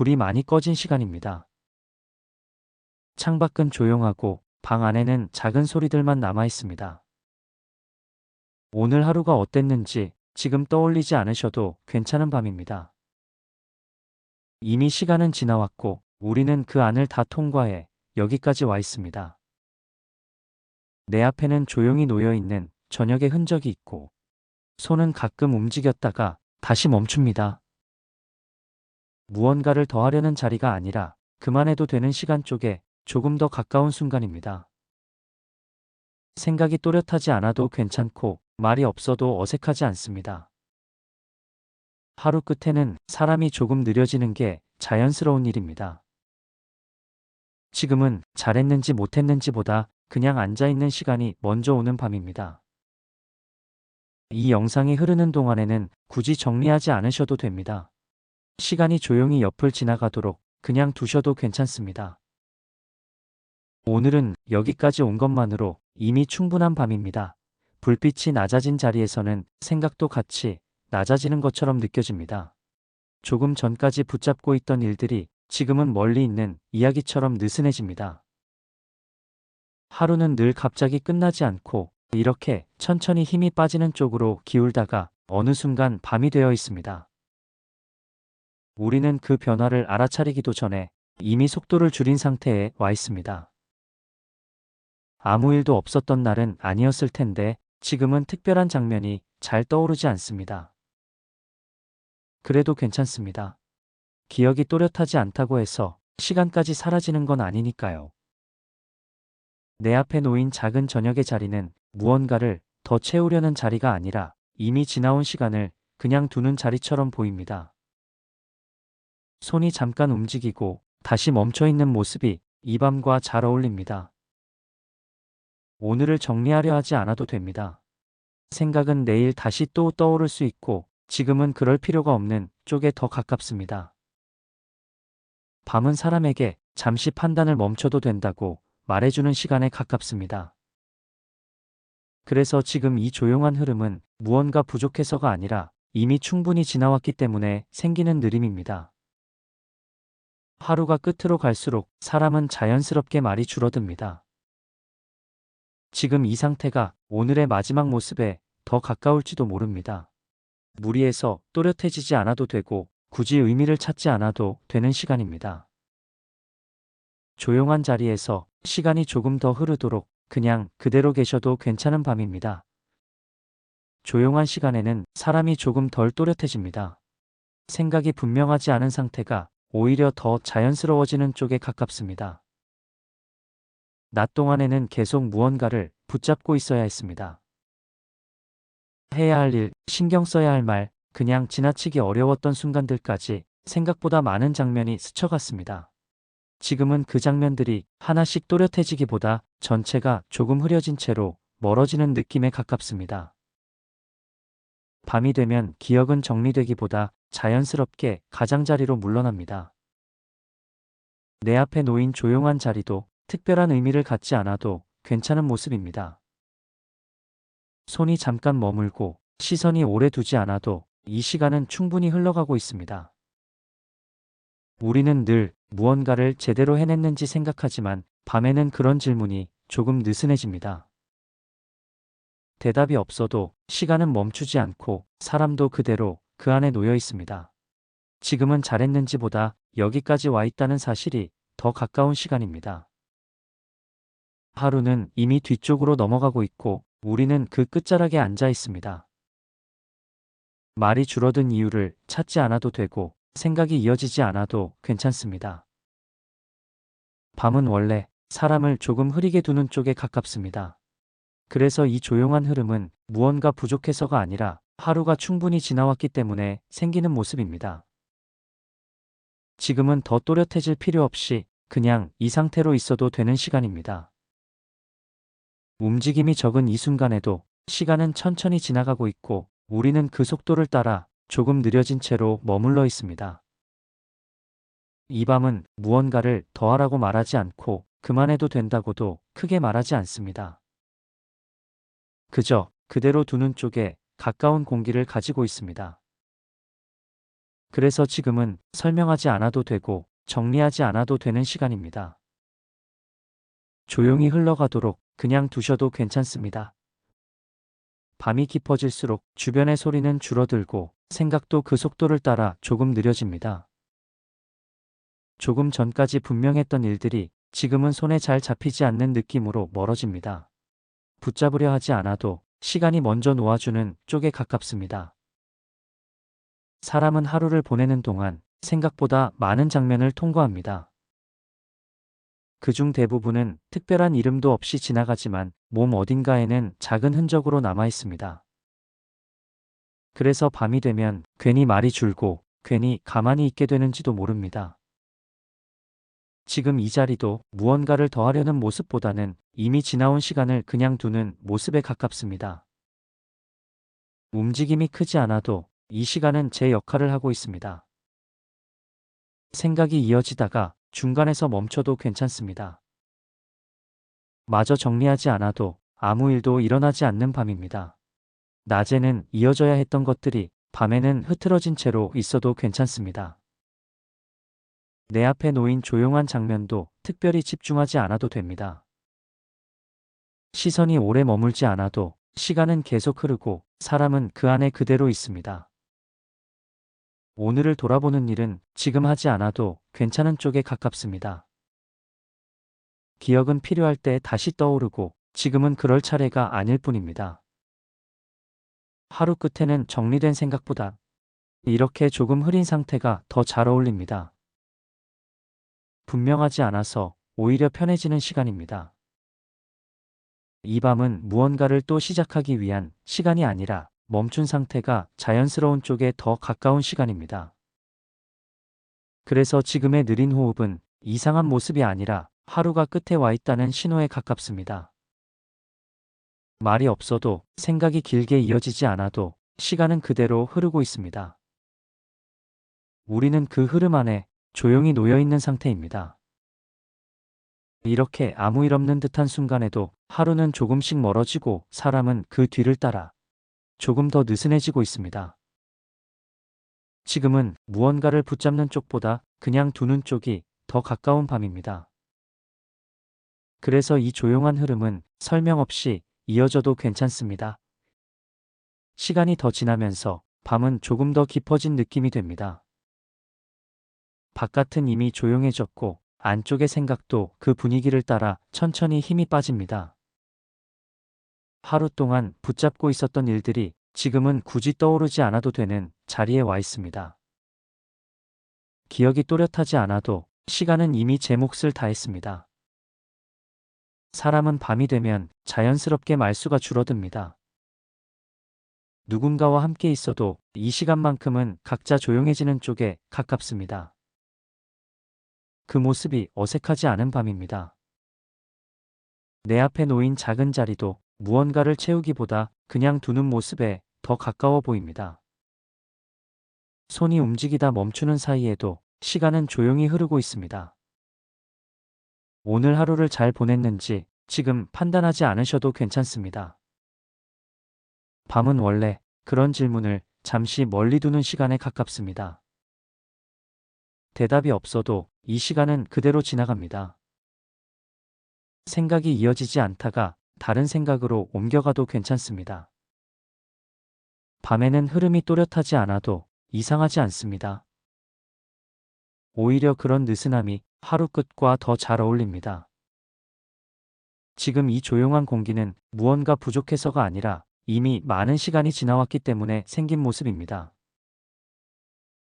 불이 많이 꺼진 시간입니다. 창밖은 조용하고 방 안에는 작은 소리들만 남아 있습니다. 오늘 하루가 어땠는지 지금 떠올리지 않으셔도 괜찮은 밤입니다. 이미 시간은 지나왔고 우리는 그 안을 다 통과해 여기까지 와 있습니다. 내 앞에는 조용히 놓여 있는 저녁의 흔적이 있고 손은 가끔 움직였다가 다시 멈춥니다. 무언가를 더하려는 자리가 아니라 그만해도 되는 시간 쪽에 조금 더 가까운 순간입니다. 생각이 또렷하지 않아도 괜찮고 말이 없어도 어색하지 않습니다. 하루 끝에는 사람이 조금 느려지는 게 자연스러운 일입니다. 지금은 잘했는지 못했는지보다 그냥 앉아있는 시간이 먼저 오는 밤입니다. 이 영상이 흐르는 동안에는 굳이 정리하지 않으셔도 됩니다. 시간이 조용히 옆을 지나가도록 그냥 두셔도 괜찮습니다. 오늘은 여기까지 온 것만으로 이미 충분한 밤입니다. 불빛이 낮아진 자리에서는 생각도 같이 낮아지는 것처럼 느껴집니다. 조금 전까지 붙잡고 있던 일들이 지금은 멀리 있는 이야기처럼 느슨해집니다. 하루는 늘 갑자기 끝나지 않고 이렇게 천천히 힘이 빠지는 쪽으로 기울다가 어느 순간 밤이 되어 있습니다. 우리는 그 변화를 알아차리기도 전에 이미 속도를 줄인 상태에 와 있습니다. 아무 일도 없었던 날은 아니었을 텐데 지금은 특별한 장면이 잘 떠오르지 않습니다. 그래도 괜찮습니다. 기억이 또렷하지 않다고 해서 시간까지 사라지는 건 아니니까요. 내 앞에 놓인 작은 저녁의 자리는 무언가를 더 채우려는 자리가 아니라 이미 지나온 시간을 그냥 두는 자리처럼 보입니다. 손이 잠깐 움직이고 다시 멈춰 있는 모습이 이 밤과 잘 어울립니다. 오늘을 정리하려 하지 않아도 됩니다. 생각은 내일 다시 또 떠오를 수 있고 지금은 그럴 필요가 없는 쪽에 더 가깝습니다. 밤은 사람에게 잠시 판단을 멈춰도 된다고 말해주는 시간에 가깝습니다. 그래서 지금 이 조용한 흐름은 무언가 부족해서가 아니라 이미 충분히 지나왔기 때문에 생기는 느림입니다. 하루가 끝으로 갈수록 사람은 자연스럽게 말이 줄어듭니다. 지금 이 상태가 오늘의 마지막 모습에 더 가까울지도 모릅니다. 무리해서 또렷해지지 않아도 되고 굳이 의미를 찾지 않아도 되는 시간입니다. 조용한 자리에서 시간이 조금 더 흐르도록 그냥 그대로 계셔도 괜찮은 밤입니다. 조용한 시간에는 사람이 조금 덜 또렷해집니다. 생각이 분명하지 않은 상태가 오히려 더 자연스러워지는 쪽에 가깝습니다. 낮 동안에는 계속 무언가를 붙잡고 있어야 했습니다. 해야 할 일, 신경 써야 할 말, 그냥 지나치기 어려웠던 순간들까지 생각보다 많은 장면이 스쳐갔습니다. 지금은 그 장면들이 하나씩 또렷해지기보다 전체가 조금 흐려진 채로 멀어지는 느낌에 가깝습니다. 밤이 되면 기억은 정리되기보다 자연스럽게 가장자리로 물러납니다. 내 앞에 놓인 조용한 자리도 특별한 의미를 갖지 않아도 괜찮은 모습입니다. 손이 잠깐 머물고 시선이 오래 두지 않아도 이 시간은 충분히 흘러가고 있습니다. 우리는 늘 무언가를 제대로 해냈는지 생각하지만 밤에는 그런 질문이 조금 느슨해집니다. 대답이 없어도 시간은 멈추지 않고 사람도 그대로 그 안에 놓여 있습니다. 지금은 잘했는지보다 여기까지 와 있다는 사실이 더 가까운 시간입니다. 하루는 이미 뒤쪽으로 넘어가고 있고 우리는 그 끝자락에 앉아 있습니다. 말이 줄어든 이유를 찾지 않아도 되고 생각이 이어지지 않아도 괜찮습니다. 밤은 원래 사람을 조금 흐리게 두는 쪽에 가깝습니다. 그래서 이 조용한 흐름은 무언가 부족해서가 아니라 하루가 충분히 지나왔기 때문에 생기는 모습입니다. 지금은 더 또렷해질 필요 없이 그냥 이 상태로 있어도 되는 시간입니다. 움직임이 적은 이 순간에도 시간은 천천히 지나가고 있고 우리는 그 속도를 따라 조금 느려진 채로 머물러 있습니다. 이 밤은 무언가를 더하라고 말하지 않고 그만해도 된다고도 크게 말하지 않습니다. 그저 그대로 두는 쪽에 가까운 공기를 가지고 있습니다. 그래서 지금은 설명하지 않아도 되고 정리하지 않아도 되는 시간입니다. 조용히 흘러가도록 그냥 두셔도 괜찮습니다. 밤이 깊어질수록 주변의 소리는 줄어들고 생각도 그 속도를 따라 조금 느려집니다. 조금 전까지 분명했던 일들이 지금은 손에 잘 잡히지 않는 느낌으로 멀어집니다. 붙잡으려 하지 않아도 시간이 먼저 놓아주는 쪽에 가깝습니다. 사람은 하루를 보내는 동안 생각보다 많은 장면을 통과합니다. 그중 대부분은 특별한 이름도 없이 지나가지만 몸 어딘가에는 작은 흔적으로 남아 있습니다. 그래서 밤이 되면 괜히 말이 줄고 괜히 가만히 있게 되는지도 모릅니다. 지금 이 자리도 무언가를 더하려는 모습보다는 이미 지나온 시간을 그냥 두는 모습에 가깝습니다. 움직임이 크지 않아도 이 시간은 제 역할을 하고 있습니다. 생각이 이어지다가 중간에서 멈춰도 괜찮습니다. 마저 정리하지 않아도 아무 일도 일어나지 않는 밤입니다. 낮에는 이어져야 했던 것들이 밤에는 흐트러진 채로 있어도 괜찮습니다. 내 앞에 놓인 조용한 장면도 특별히 집중하지 않아도 됩니다. 시선이 오래 머물지 않아도 시간은 계속 흐르고 사람은 그 안에 그대로 있습니다. 오늘을 돌아보는 일은 지금 하지 않아도 괜찮은 쪽에 가깝습니다. 기억은 필요할 때 다시 떠오르고 지금은 그럴 차례가 아닐 뿐입니다. 하루 끝에는 정리된 생각보다 이렇게 조금 흐린 상태가 더 잘 어울립니다. 분명하지 않아서 오히려 편해지는 시간입니다. 이 밤은 무언가를 또 시작하기 위한 시간이 아니라 멈춘 상태가 자연스러운 쪽에 더 가까운 시간입니다. 그래서 지금의 느린 호흡은 이상한 모습이 아니라 하루가 끝에 와 있다는 신호에 가깝습니다. 말이 없어도 생각이 길게 이어지지 않아도 시간은 그대로 흐르고 있습니다. 우리는 그 흐름 안에 조용히 놓여 있는 상태입니다. 이렇게 아무 일 없는 듯한 순간에도 하루는 조금씩 멀어지고 사람은 그 뒤를 따라 조금 더 느슨해지고 있습니다. 지금은 무언가를 붙잡는 쪽보다 그냥 두는 쪽이 더 가까운 밤입니다. 그래서 이 조용한 흐름은 설명 없이 이어져도 괜찮습니다. 시간이 더 지나면서 밤은 조금 더 깊어진 느낌이 됩니다. 바깥은 이미 조용해졌고 안쪽의 생각도 그 분위기를 따라 천천히 힘이 빠집니다. 하루 동안 붙잡고 있었던 일들이 지금은 굳이 떠오르지 않아도 되는 자리에 와 있습니다. 기억이 또렷하지 않아도 시간은 이미 제 몫을 다했습니다. 사람은 밤이 되면 자연스럽게 말수가 줄어듭니다. 누군가와 함께 있어도 이 시간만큼은 각자 조용해지는 쪽에 가깝습니다. 그 모습이 어색하지 않은 밤입니다. 내 앞에 놓인 작은 자리도 무언가를 채우기보다 그냥 두는 모습에 더 가까워 보입니다. 손이 움직이다 멈추는 사이에도 시간은 조용히 흐르고 있습니다. 오늘 하루를 잘 보냈는지 지금 판단하지 않으셔도 괜찮습니다. 밤은 원래 그런 질문을 잠시 멀리 두는 시간에 가깝습니다. 대답이 없어도 이 시간은 그대로 지나갑니다. 생각이 이어지지 않다가 다른 생각으로 옮겨가도 괜찮습니다. 밤에는 흐름이 또렷하지 않아도 이상하지 않습니다. 오히려 그런 느슨함이 하루 끝과 더 잘 어울립니다. 지금 이 조용한 공기는 무언가 부족해서가 아니라 이미 많은 시간이 지나왔기 때문에 생긴 모습입니다.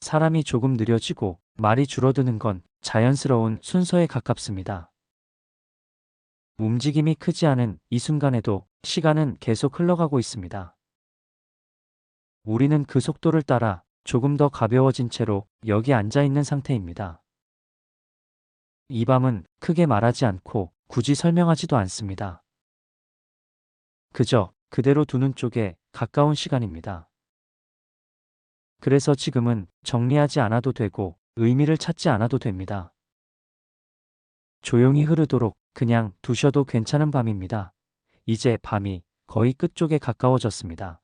사람이 조금 느려지고 말이 줄어드는 건 자연스러운 순서에 가깝습니다. 움직임이 크지 않은 이 순간에도 시간은 계속 흘러가고 있습니다. 우리는 그 속도를 따라 조금 더 가벼워진 채로 여기 앉아 있는 상태입니다. 이 밤은 크게 말하지 않고 굳이 설명하지도 않습니다. 그저 그대로 두는 쪽에 가까운 시간입니다. 그래서 지금은 정리하지 않아도 되고 의미를 찾지 않아도 됩니다. 조용히 흐르도록 그냥 두셔도 괜찮은 밤입니다. 이제 밤이 거의 끝쪽에 가까워졌습니다.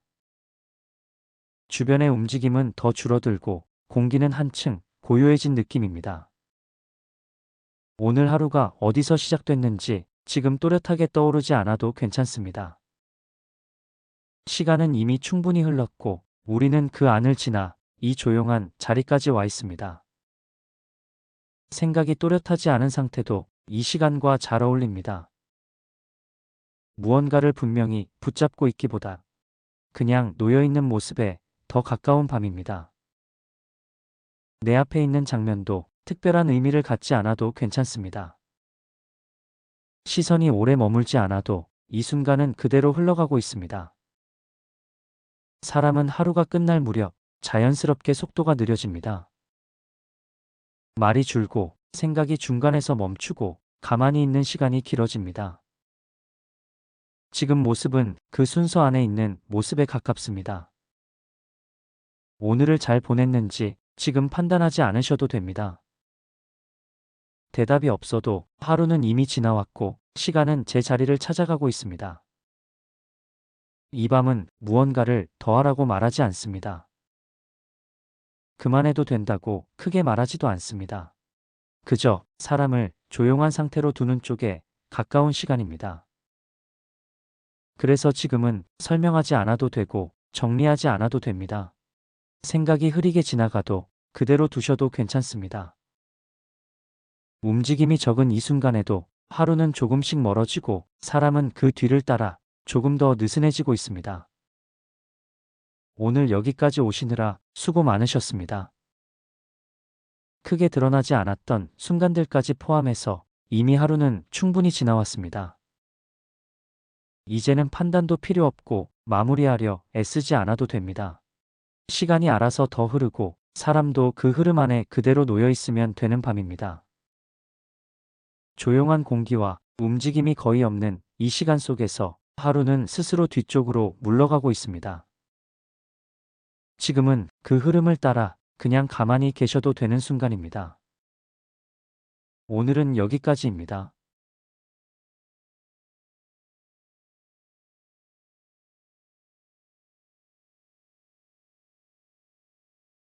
주변의 움직임은 더 줄어들고 공기는 한층 고요해진 느낌입니다. 오늘 하루가 어디서 시작됐는지 지금 또렷하게 떠오르지 않아도 괜찮습니다. 시간은 이미 충분히 흘렀고 우리는 그 안을 지나 이 조용한 자리까지 와 있습니다. 생각이 또렷하지 않은 상태도 이 시간과 잘 어울립니다. 무언가를 분명히 붙잡고 있기보다 그냥 놓여있는 모습에 더 가까운 밤입니다. 내 앞에 있는 장면도 특별한 의미를 갖지 않아도 괜찮습니다. 시선이 오래 머물지 않아도 이 순간은 그대로 흘러가고 있습니다. 사람은 하루가 끝날 무렵 자연스럽게 속도가 느려집니다. 말이 줄고 생각이 중간에서 멈추고 가만히 있는 시간이 길어집니다. 지금 모습은 그 순서 안에 있는 모습에 가깝습니다. 오늘을 잘 보냈는지 지금 판단하지 않으셔도 됩니다. 대답이 없어도 하루는 이미 지나왔고 시간은 제 자리를 찾아가고 있습니다. 이 밤은 무언가를 더하라고 말하지 않습니다. 그만해도 된다고 크게 말하지도 않습니다. 그저 사람을 조용한 상태로 두는 쪽에 가까운 시간입니다. 그래서 지금은 설명하지 않아도 되고 정리하지 않아도 됩니다. 생각이 흐리게 지나가도 그대로 두셔도 괜찮습니다. 움직임이 적은 이 순간에도 하루는 조금씩 멀어지고 사람은 그 뒤를 따라 조금 더 느슨해지고 있습니다. 오늘 여기까지 오시느라 수고 많으셨습니다. 크게 드러나지 않았던 순간들까지 포함해서 이미 하루는 충분히 지나왔습니다. 이제는 판단도 필요 없고 마무리하려 애쓰지 않아도 됩니다. 시간이 알아서 더 흐르고 사람도 그 흐름 안에 그대로 놓여 있으면 되는 밤입니다. 조용한 공기와 움직임이 거의 없는 이 시간 속에서 하루는 스스로 뒤쪽으로 물러가고 있습니다. 지금은 그 흐름을 따라 그냥 가만히 계셔도 되는 순간입니다. 오늘은 여기까지입니다.